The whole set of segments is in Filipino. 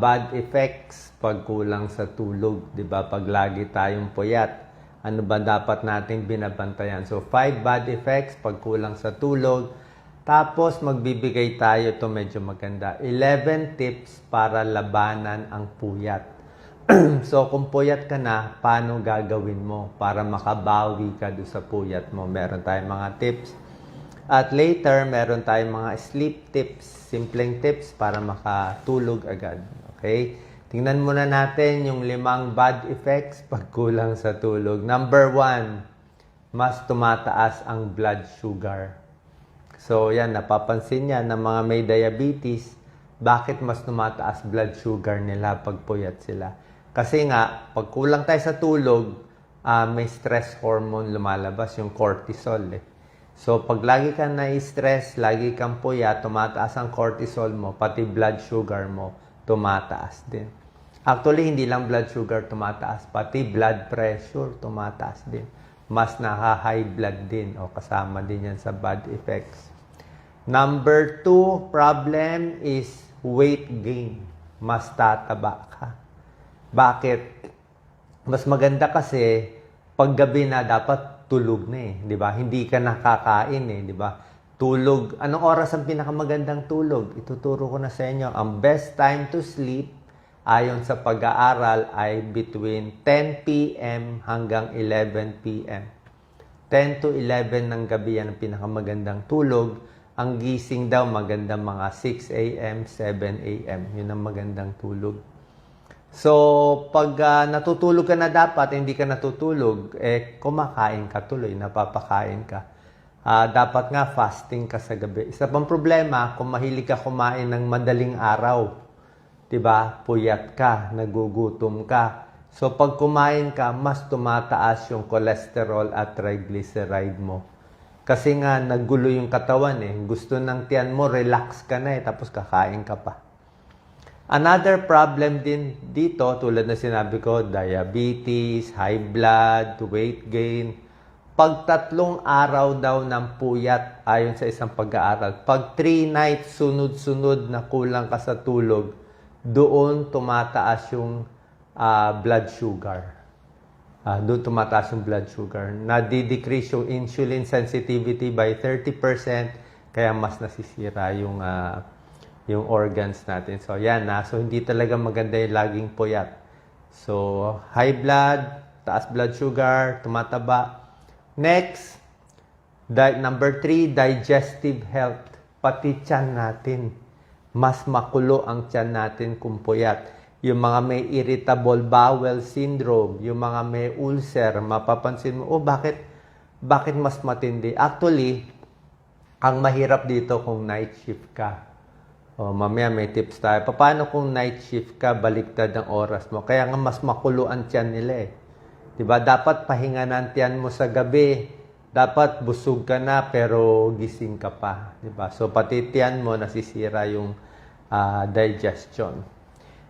Bad effects pag kulang sa tulog, 'di ba? Pag lagi tayong puyat, ano ba dapat nating binabantayan? So, five bad effects pag kulang sa tulog. Tapos, magbibigay tayo, ito medyo maganda, 11 tips para labanan ang puyat. so, kung puyat ka na, paano gagawin mo para makabawi ka doon sa puyat mo? Meron tayong mga tips. At later, meron tayong mga sleep tips, simpleng tips para makatulog agad. Okay? Tingnan muna natin yung limang bad effects pag kulang sa tulog. Number one, mas tumataas ang blood sugar. So, yan, napapansin niya ng mga may diabetes, bakit mas tumataas blood sugar nila pag puyat sila? Kasi nga, pag kulang tayo sa tulog, ah, may stress hormone lumalabas, yung cortisol eh. So, pag lagi ka na-stress, lagi kang puyat, tumataas ang cortisol mo, pati blood sugar mo, tumataas din. Actually, hindi lang blood sugar tumataas, pati blood pressure tumataas din. Mas naka-high blood din o kasama din yan sa bad effects. Number two problem is weight gain. Mas tataba ka. Bakit? Mas maganda kasi pag gabi na dapat tulog na eh, 'di ba? Hindi ka nakakain eh, 'di ba? Tulog. Anong oras ang pinakamagandang tulog? Ituturo ko na sa inyo. Ang best time to sleep ayon sa pag-aaral ay between 10 p.m. hanggang 11 p.m. 10 to 11 ng gabi yan ang pinakamagandang tulog. Ang gising daw magandang mga 6 a.m., 7 a.m. Yun ang magandang tulog. So, pag ah, natutulog ka na dapat, hindi ka natutulog, eh, kumakain ka tuloy, napapakain ka. Ah, dapat nga fasting ka sa gabi. Isa pang problema, kung mahilig ka kumain ng madaling araw, 'di ba? Puyat ka, nagugutom ka. So pag kumain ka, mas tumataas yung cholesterol at triglyceride mo. Kasi nga nagulo yung katawan eh. Gusto ng tiyan mo, relax ka na eh, tapos kakain ka pa. Another problem din dito, tulad na sinabi ko, diabetes, high blood, weight gain. Pag tatlong araw daw ng puyat, ayon sa isang pag-aaral, pag three nights sunod-sunod na kulang ka sa tulog, doon tumataas yung ah, blood sugar. Ah, doon tumataas yung blood sugar. Nadi-decrease yung insulin sensitivity by 30%, kaya mas nasisira yung ah, yung organs natin. So, yan na. So, hindi talaga maganda yung laging puyat. So, high blood, taas blood sugar, tumataba. Next, di- number three, digestive health. Pati tiyan natin. Mas makulo ang tiyan natin kung puyat. Yung mga may irritable bowel syndrome, yung mga may ulcer, mapapansin mo, oh, bakit, bakit mas matindi? Actually, ang mahirap dito kung night shift ka. O, mamaya may tips tayo. Paano kung night shift ka, baliktad ang oras mo? Kaya nga mas makulo ang tiyan nila eh. 'Di ba? Dapat pahinga na ang tiyan mo sa gabi. Dapat busog ka na pero gising ka pa, 'di ba? So pati tiyan mo nasisira yung ah, digestion.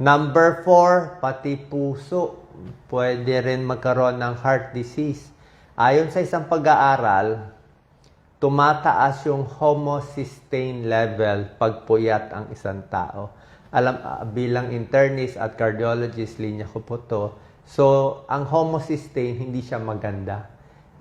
Number four, pati puso. Pwede rin magkaroon ng heart disease. Ayon sa isang pag-aaral, tumataas yung homocysteine level pag puyat ang isang tao. Alam, ah, bilang internist at cardiologist, linya ko po to. So, ang homocysteine, hindi siya maganda.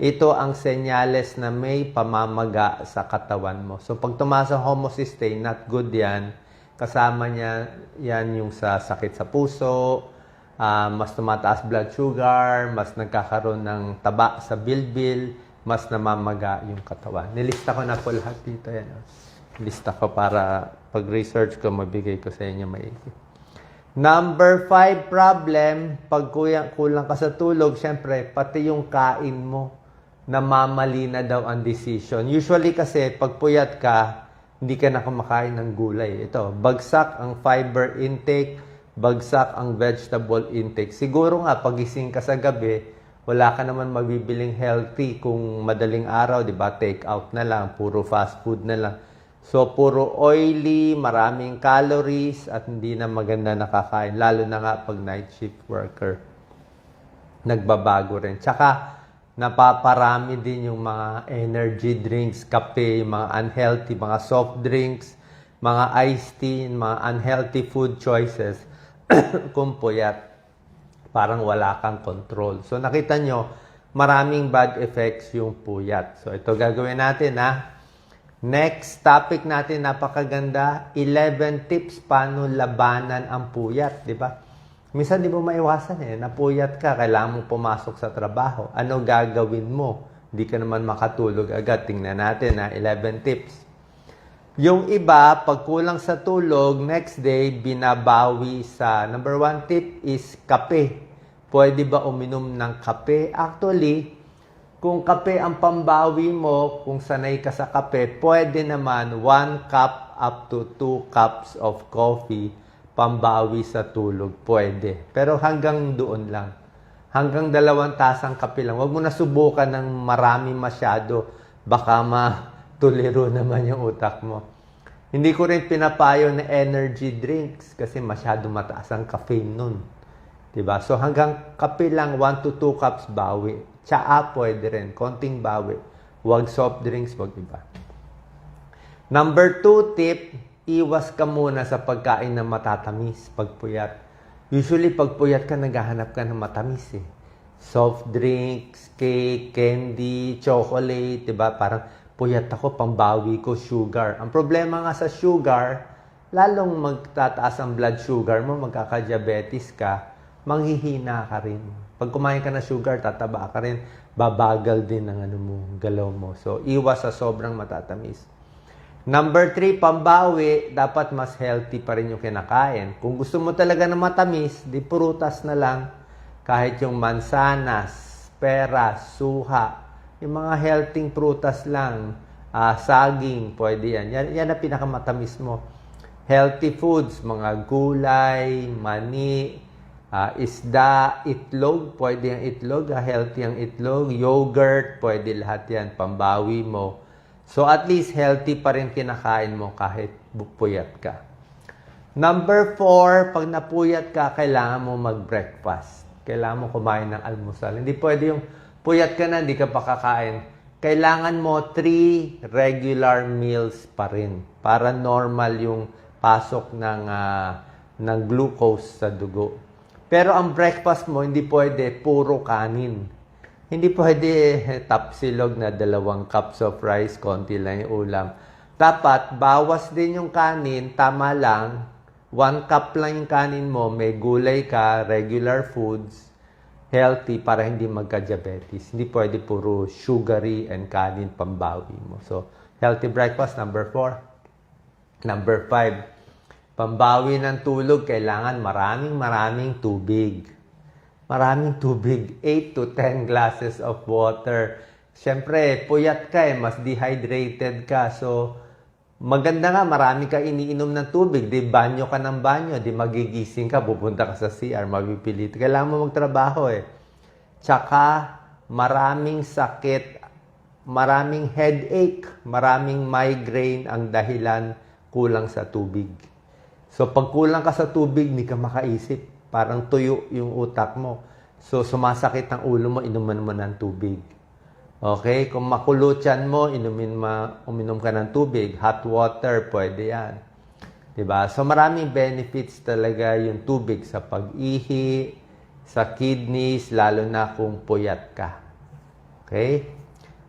Ito ang senyales na may pamamaga sa katawan mo. So, pag tumaas ang homocysteine, not good yan. Kasama niya yan yung sa sakit sa puso, ah, mas tumataas blood sugar, mas nagkakaroon ng taba sa bilbil, mas namamaga yung katawan. Nilista ko na po lahat dito. Yan. oh. Nilista ko para pag-research ko, mabigay ko sa inyo maigi. Number five problem, pag kuya- kulang ka sa tulog, syempre, pati yung kain mo, namamali na daw ang decision. Usually kasi, pag puyat ka, hindi ka na kumakain ng gulay. Ito, bagsak ang fiber intake, bagsak ang vegetable intake. Siguro nga, pagising ka sa gabi, wala ka naman mabibiling healthy kung madaling araw, di ba? Take out na lang, puro fast food na lang. So, puro oily, maraming calories, at hindi na maganda nakakain. Lalo na nga pag night shift worker. Nagbabago rin. Tsaka, napaparami din yung mga energy drinks, kape, mga unhealthy, mga soft drinks, mga iced tea, mga unhealthy food choices. kung puyat. Parang wala kang control. So nakita nyo, maraming bad effects yung puyat. So ito gagawin natin ha. Next topic natin, napakaganda, 11 tips paano labanan ang puyat, di ba? Minsan di mo maiwasan eh, napuyat ka, kailangan mo pumasok sa trabaho. Ano gagawin mo? Hindi ka naman makatulog agad. Tingnan natin ha, 11 tips. Yung iba, pag kulang sa tulog, next day, binabawi sa, number one tip is kape. Pwede ba uminom ng kape? Actually, kung kape ang pambawi mo, kung sanay ka sa kape, pwede naman 1 cup up to 2 cups of coffee pambawi sa tulog. Pwede. Pero hanggang doon lang. Hanggang dalawang tasang kape lang. Huwag mo na subukan ng marami masyado. Baka matuliro naman yung utak mo. Hindi ko rin pinapayo na energy drinks kasi masyado mataas ang caffeine nun. Diba? So hanggang kape lang, 1 to 2 cups bawi. Tsaa pwede rin, konting bawi. Huwag soft drinks, huwag iba. Number 2 tip, iwas ka muna sa pagkain ng matatamis pag puyat. Usually pag puyat ka, naghahanap ka ng matamis eh. Soft drinks, cake, candy, chocolate, diba? Parang puyat ako, pambawi ko, sugar. Ang problema nga sa sugar, lalong magtataas ang blood sugar mo, magkaka-diabetes ka, manghihina ka rin. Pag kumain ka ng sugar, tataba ka rin, babagal din ang ano mo, galaw mo. So, iwas sa sobrang matatamis. Number three, pambawi, dapat mas healthy pa rin yung kinakain. Kung gusto mo talaga na matamis, di prutas na lang. Kahit yung mansanas, peras, suha, yung mga healthy prutas lang, ah, saging, pwede yan. Yan, yan ang pinakamatamis mo. Healthy foods, mga gulay, mani, ah, isda, itlog, pwede ang itlog, ah, healthy ang itlog, yogurt, pwede lahat yan, pambawi mo. So at least healthy pa rin kinakain mo kahit puyat ka. Number four, pag napuyat ka, kailangan mo mag-breakfast. Kailangan mo kumain ng almusal. Hindi pwede yung puyat ka na, hindi ka pa kakain. Kailangan mo three regular meals pa rin para normal yung pasok ng, ah, ng glucose sa dugo. Pero ang breakfast mo, hindi pwede puro kanin. Hindi pwede tapsilog na dalawang cups of rice, konti lang yung ulam. Dapat, bawas din yung kanin, tama lang. One cup lang yung kanin mo, may gulay ka, regular foods, healthy para hindi magka-diabetes. Hindi pwede puro sugary and kanin pambawi mo. So, healthy breakfast, number four. Number five, pambawi ng tulog, kailangan maraming maraming tubig. Maraming tubig, 8 to 10 glasses of water. Siyempre, puyat ka eh, mas dehydrated ka. So, maganda nga, marami ka iniinom ng tubig. Di banyo ka ng banyo, di magigising ka, pupunta ka sa CR, mapipilit. Kailangan mo magtrabaho eh. Tsaka, maraming sakit, maraming headache, maraming migraine ang dahilan kulang sa tubig. So, pag kulang ka sa tubig, hindi ka makaisip. Parang tuyo yung utak mo. So, sumasakit ang ulo mo, inuman mo ng tubig. Okay? Kung makulutyan mo, inumin ma, uminom ka ng tubig. Hot water, pwede yan. 'Di ba? So, maraming benefits talaga yung tubig sa pag-ihi, sa kidneys, lalo na kung puyat ka. Okay?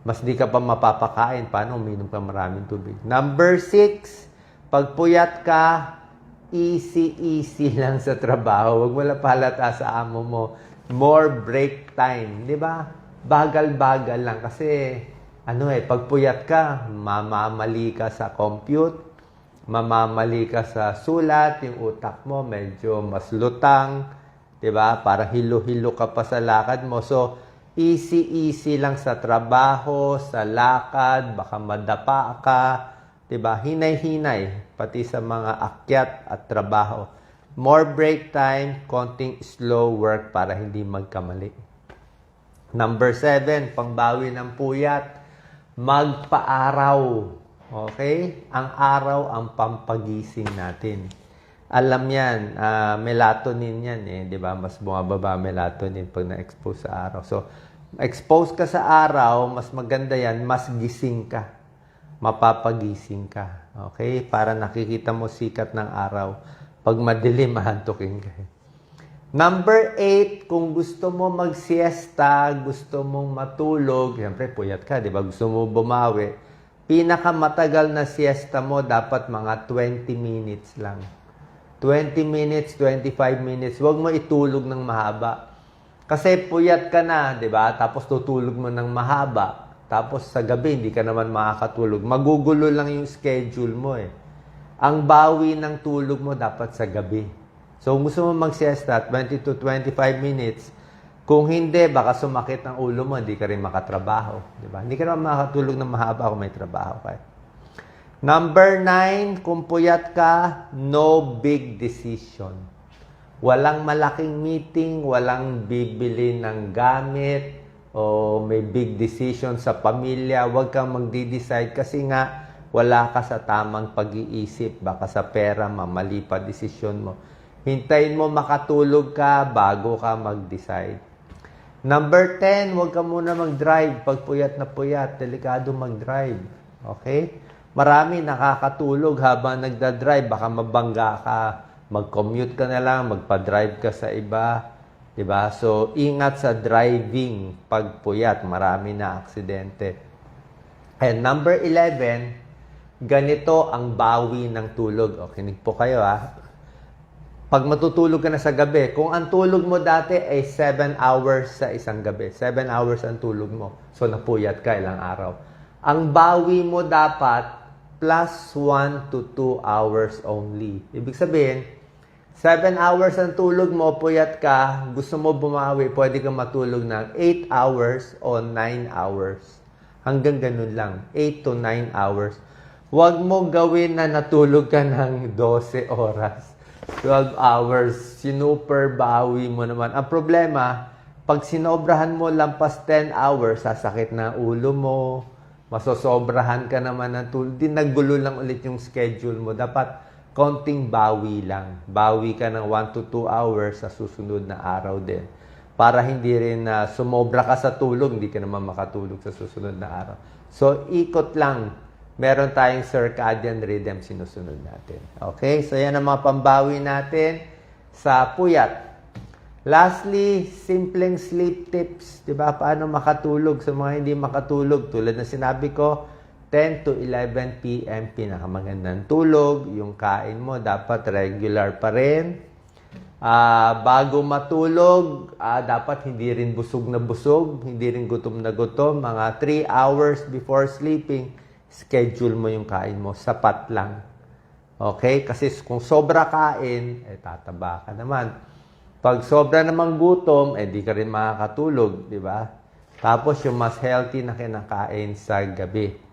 Mas di ka pa mapapakain. Paano uminom ka maraming tubig? Number six, pag puyat ka, easy-easy lang sa trabaho. Huwag mo lang palata sa amo mo. More break time. Di ba? Bagal-bagal lang. Kasi, ano eh, pag puyat ka, mamamali ka sa compute, mamamali ka sa sulat, yung utak mo medyo mas lutang, di ba? Para hilo-hilo ka pa sa lakad mo. So, easy-easy lang sa trabaho, sa lakad, baka madapa ka, 'di ba? Hinay-hinay pati sa mga akyat at trabaho. More break time, konting slow work para hindi magkamali. Number seven, pangbawi ng puyat, magpaaraw. Okay? Ang araw ang pampagising natin. Alam yan, ah, melatonin yan eh, di ba? Mas bumababa melatonin pag na-expose sa araw. So, expose ka sa araw, mas maganda yan, mas gising ka mapapagising ka. Okay? Para nakikita mo sikat ng araw. Pag madilim, mahantukin ka. Number eight, kung gusto mo mag-siesta, gusto mong matulog, siyempre puyat ka, di ba? Gusto mo bumawi, pinakamatagal na siesta mo dapat mga 20 minutes lang. 20 minutes, 25 minutes, huwag mo itulog ng mahaba. Kasi puyat ka na, di ba? Tapos tutulog mo ng mahaba. Tapos sa gabi, hindi ka naman makakatulog. Magugulo lang yung schedule mo eh. Ang bawi ng tulog mo dapat sa gabi. So, gusto mo mag-siesta, 20 to 25 minutes, kung hindi, baka sumakit ang ulo mo, hindi ka rin makatrabaho. Di ba? Hindi ka naman makatulog ng mahaba kung may trabaho ka. Number nine, kung puyat ka, no big decision. Walang malaking meeting, walang bibili ng gamit, o may big decision sa pamilya, huwag kang magdi-decide kasi nga wala ka sa tamang pag-iisip. Baka sa pera, mamali pa desisyon mo. Hintayin mo makatulog ka bago ka mag-decide. Number 10, huwag ka muna mag-drive. Pag puyat na puyat, delikado mag-drive. Okay? Marami nakakatulog habang nagda-drive. Baka mabangga ka. Mag-commute ka na lang, magpa-drive ka sa iba. 'Di ba? So, ingat sa driving pag puyat. Marami na aksidente. And number 11, ganito ang bawi ng tulog. O, kinig po kayo ha. Pag matutulog ka na sa gabi, kung ang tulog mo dati ay 7 hours sa isang gabi, 7 hours ang tulog mo. So, napuyat ka ilang araw. Ang bawi mo dapat plus 1 to 2 hours only. Ibig sabihin, 7 hours ang tulog mo, puyat ka, gusto mo bumawi, pwede kang matulog ng 8 hours o 9 hours. Hanggang ganun lang, 8 to 9 hours. Huwag mo gawin na natulog ka ng 12 oras. 12 hours, sinuper bawi mo naman. Ang problema, pag sinobrahan mo lampas 10 hours, sasakit na ulo mo, masosobrahan ka naman ng tulog. Di nagulo lang ulit yung schedule mo. Dapat konting bawi lang. Bawi ka ng 1 to 2 hours sa susunod na araw din. Para hindi rin na sumobra ka sa tulog, hindi ka naman makatulog sa susunod na araw. So, ikot lang meron tayong circadian rhythm sinusunod natin. Okay? So, yan ang mga pambawi natin sa puyat. Lastly, simpleng sleep tips. Di ba? Paano makatulog sa mga hindi makatulog? Tulad na sinabi ko, 10 to 11 p.m. pinakamagandang tulog. Yung kain mo dapat regular pa rin. Ah, bago matulog, ah, dapat hindi rin busog na busog, hindi rin gutom na gutom. Mga 3 hours before sleeping, schedule mo yung kain mo. Sapat lang. Okay? Kasi kung sobra kain, eh tataba ka naman. Pag sobra namang gutom, eh di ka rin makakatulog, di ba? Tapos yung mas healthy na kinakain sa gabi.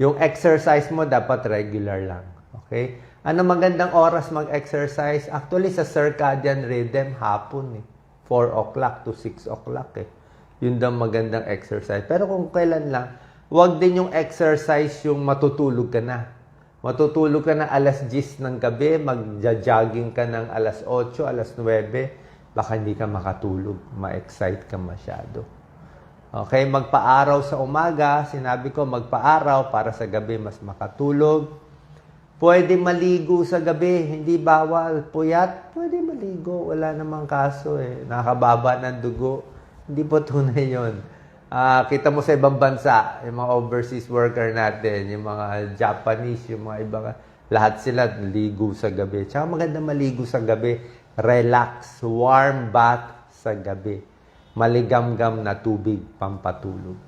Yung exercise mo dapat regular lang. Okay? Ano magandang oras mag-exercise? Actually, sa circadian rhythm, hapon eh. 4 o'clock to 6 o'clock eh. Yun daw magandang exercise. Pero kung kailan lang, Huwag din yung exercise yung matutulog ka na. Matutulog ka na alas 10 ng gabi, magja-jogging ka ng alas 8, alas 9, baka hindi ka makatulog, ma-excite ka masyado. Okay, magpaaraw sa umaga, sinabi ko magpaaraw para sa gabi mas makatulog. Pwede maligo sa gabi, hindi bawal. Puyat, pwede maligo, wala namang kaso eh. Nakababa ng dugo, hindi po tunay yon. Ah, kita mo sa ibang bansa, yung mga overseas worker natin, yung mga Japanese, yung mga ibang, lahat sila ligo sa gabi. Tsaka maganda maligo sa gabi, relax, warm bath sa gabi. Maligamgam na tubig, pampatulog.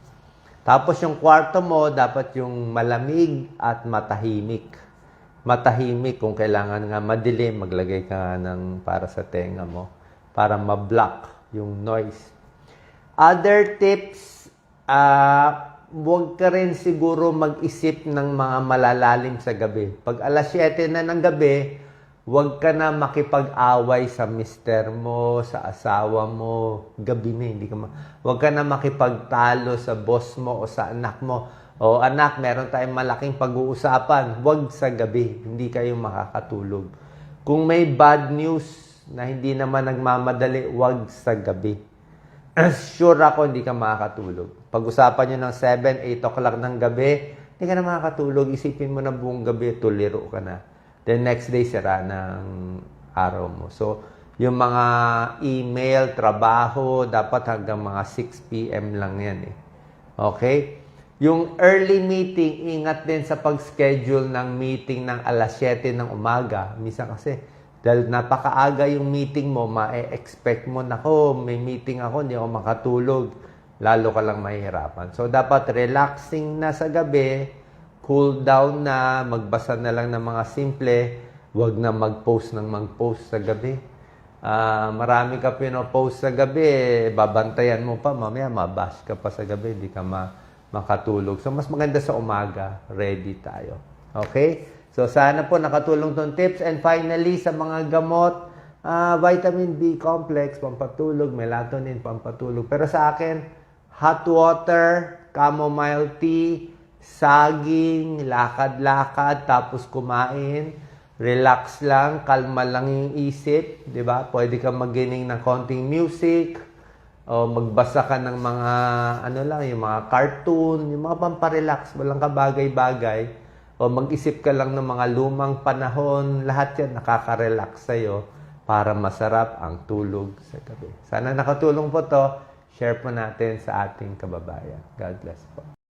Tapos yung kwarto mo, dapat yung malamig at matahimik. Matahimik kung kailangan nga madilim, maglagay ka ng para sa tenga mo para ma-block yung noise. Other tips, ah, huwag ka rin siguro mag-isip ng mga malalalim sa gabi. Pag alas 7 na ng gabi, huwag ka na makipag-away sa mister mo, sa asawa mo. Gabi na, hindi ka ma- Huwag ka na makipagtalo sa boss mo o sa anak mo. O anak, meron tayong malaking pag-uusapan. Huwag sa gabi, hindi kayo makakatulog. Kung may bad news na hindi naman nagmamadali, huwag sa gabi sure ako hindi ka makakatulog. Pag-usapan nyo ng 7, 8 o'clock ng gabi, hindi ka na makakatulog. Isipin mo na buong gabi, tuliro ka na. The next day sira ng araw mo. So, yung mga email, trabaho, dapat hanggang mga 6 p.m. lang yan eh. Okay? Yung early meeting, ingat din sa pag-schedule ng meeting ng alas 7 ng umaga. Minsan kasi, dahil napakaaga yung meeting mo, ma-expect mo, nako, may meeting ako, hindi ako makatulog. Lalo ka lang mahihirapan. So, dapat relaxing na sa gabi, cool down na, magbasa na lang ng mga simple, wag na mag-post ng mag-post sa gabi. Ah, marami ka pinopost sa gabi, babantayan mo pa, mamaya mabash ka pa sa gabi, hindi ka ma makatulog. So, mas maganda sa umaga, ready tayo. Okay? So, sana po nakatulong tong tips. And finally, sa mga gamot, ah, vitamin B complex, pampatulog, melatonin, pampatulog. Pero sa akin, hot water, chamomile tea, saging, lakad-lakad, tapos kumain, relax lang, kalma lang yung isip, di ba? Pwede ka magining ng konting music, o magbasa ka ng mga, ano lang, yung mga cartoon, yung mga pamparelax, walang kabagay-bagay, o mag-isip ka lang ng mga lumang panahon, lahat yan nakaka-relax sa'yo para masarap ang tulog sa gabi. Sana nakatulong po to. Share po natin sa ating kababayan. God bless po.